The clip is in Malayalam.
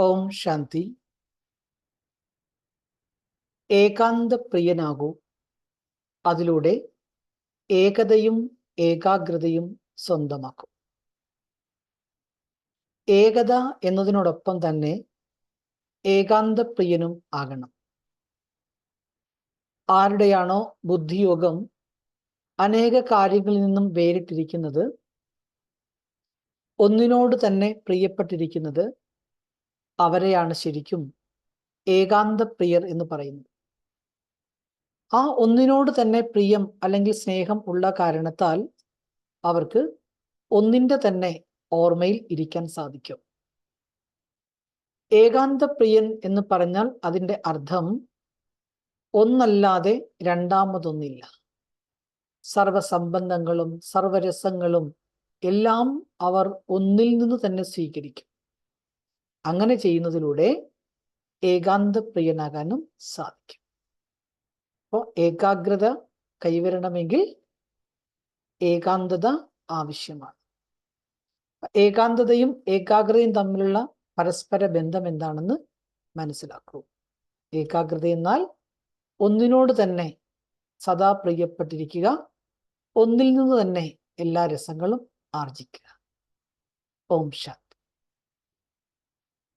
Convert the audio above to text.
ഓം ശാന്തി. ഏകാന്ത പ്രിയനാകൂ അതിലൂടെ ഏകതയും ഏകാഗ്രതയും സ്വന്തമാക്കും. ഏകത എന്നതിനോടൊപ്പം തന്നെ ഏകാന്ത പ്രിയനും ആകണം. ആരുടെയാണോ ബുദ്ധിയോഗം അനേക കാര്യങ്ങളിൽ നിന്നും വേറിട്ടിരിക്കുന്നത് ഒന്നിനോട് തന്നെ പ്രിയപ്പെട്ടിരിക്കുന്നത് അവരെയാണ് ശരിക്കും ഏകാന്ത പ്രിയർ എന്ന് പറയുന്നത്. ആ ഒന്നിനോട് തന്നെ പ്രിയം അല്ലെങ്കിൽ സ്നേഹം ഉള്ള കാരണത്താൽ അവർക്ക് ഒന്നിന്റെ തന്നെ ഓർമ്മയിൽ ഇരിക്കാൻ സാധിക്കും. ഏകാന്ത പ്രിയൻ എന്ന് പറഞ്ഞാൽ അതിന്റെ അർത്ഥം ഒന്നല്ലാതെ രണ്ടാമതൊന്നില്ല. സർവസംബന്ധങ്ങളും സർവരസങ്ങളും എല്ലാം അവർ ഒന്നിൽ നിന്ന് തന്നെ സ്വീകരിക്കും. അങ്ങനെ ചെയ്യുന്നതിലൂടെ ഏകാന്ത പ്രിയനാകാനും സാധിക്കും. അപ്പോൾ ഏകാഗ്രത കൈവരണമെങ്കിൽ ഏകാന്തത ആവശ്യമാണ്. ഏകാന്തതയും ഏകാഗ്രതയും തമ്മിലുള്ള പരസ്പര ബന്ധം എന്താണെന്ന് മനസ്സിലാക്കൂ. ഏകാഗ്രത എന്നാൽ ഒന്നിനോട് തന്നെ സദാ പ്രിയപ്പെട്ടിരിക്കുക ഒന്നിൽ നിന്ന് തന്നെ എല്ലാ രസങ്ങളും ആർജിക്കുക. ഓം ശാന്തി.